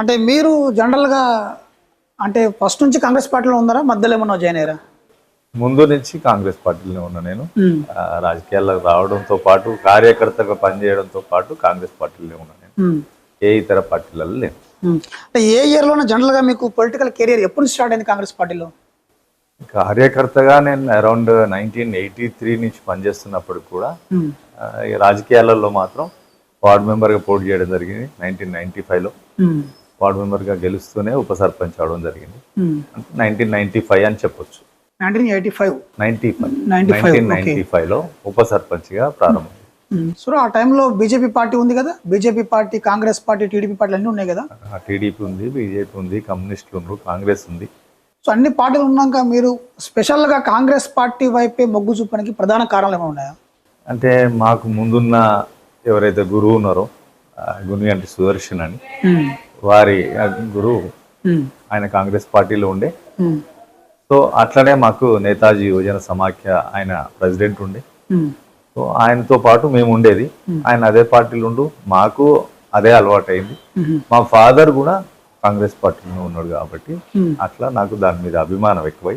అంటే మీరు జనరల్గా అంటే ఫస్ట్ నుంచి కాంగ్రెస్ పార్టీలో ఉన్నారా? మధ్యలో ఏమన్నా జాయిన్ అయ్యారా? ముందు నుంచి కాంగ్రెస్ పార్టీలోనే ఉన్నా నేను. రాజకీయాల్లోకి రావడంతో పాటు కార్యకర్తగా పనిచేయడంతో పాటు కాంగ్రెస్ పార్టీలోనే ఉన్నా నేను. ఏ ఇతర పార్టీలలో లేను. అంటే ఏ ఇయర్లోనే జనరల్గా మీకు పొలిటికల్ కెరియర్ ఎప్పుడు స్టార్ట్ అయింది కాంగ్రెస్ పార్టీలో? కార్యకర్తగా నేను అరౌండ్ నైన్టీన్ ఎయిటీ త్రీ నుంచి పనిచేస్తున్నప్పుడు కూడా రాజకీయాలలో మాత్రం వార్డ్ మెంబర్గా పోటీ చేయడం జరిగింది నైన్టీన్ నైన్టీ ఫైవ్లో వార్డ్ మెంబర్గా గెలుస్తూనే ఉప సర్పంచ్ అవడం జరిగింది. అంటే నైన్టీన్ నైన్టీ ఫైవ్ అని చెప్పొచ్చు. Nineteen eighty five ninety five 95, nineteen ninety ఫైవ్లో ఉప సర్పంచ్గా ప్రారంభం సో ఆ టైంలో బీజేపీ పార్టీ ఉంది కదా? BJP party Congress party TDP పార్టీలు అన్నీ ఉన్నాయి కదా? టీడీపీ ఉంది బీజేపీ ఉంది కమ్యూనిస్టులు ఉన్నారు కాంగ్రెస్ ఉంది. సో అన్ని పార్టీలు ఉన్నాక మీరు స్పెషల్గా కాంగ్రెస్ పార్టీ వైపే మొగ్గు చూపడానికి ప్రధాన కారణాలు ఏమైనా ఉన్నాయా? అంటే మాకు ముందున్న ఎవరైతే గురువు ఉన్నారో ఆ, గునిగంటి సుదర్శన్ అని. ఉమ్, వారి గురువు ఆయన కాంగ్రెస్ పార్టీలో ఉండే. సో అట్లనే మాకు నేతాజీ యువజన సమాఖ్య ఆయన ప్రెసిడెంట్ ఉండే. సో ఆయనతో పాటు మేము ఉండేది. ఆయన అదే పార్టీలో ఉండు మాకు అదే అలవాటు అయింది మా ఫాదర్ కూడా కాంగ్రెస్ పార్టీలో ఉన్నాడు కాబట్టి. అట్లా నాకు దాని మీద అభిమానం ఎక్కువై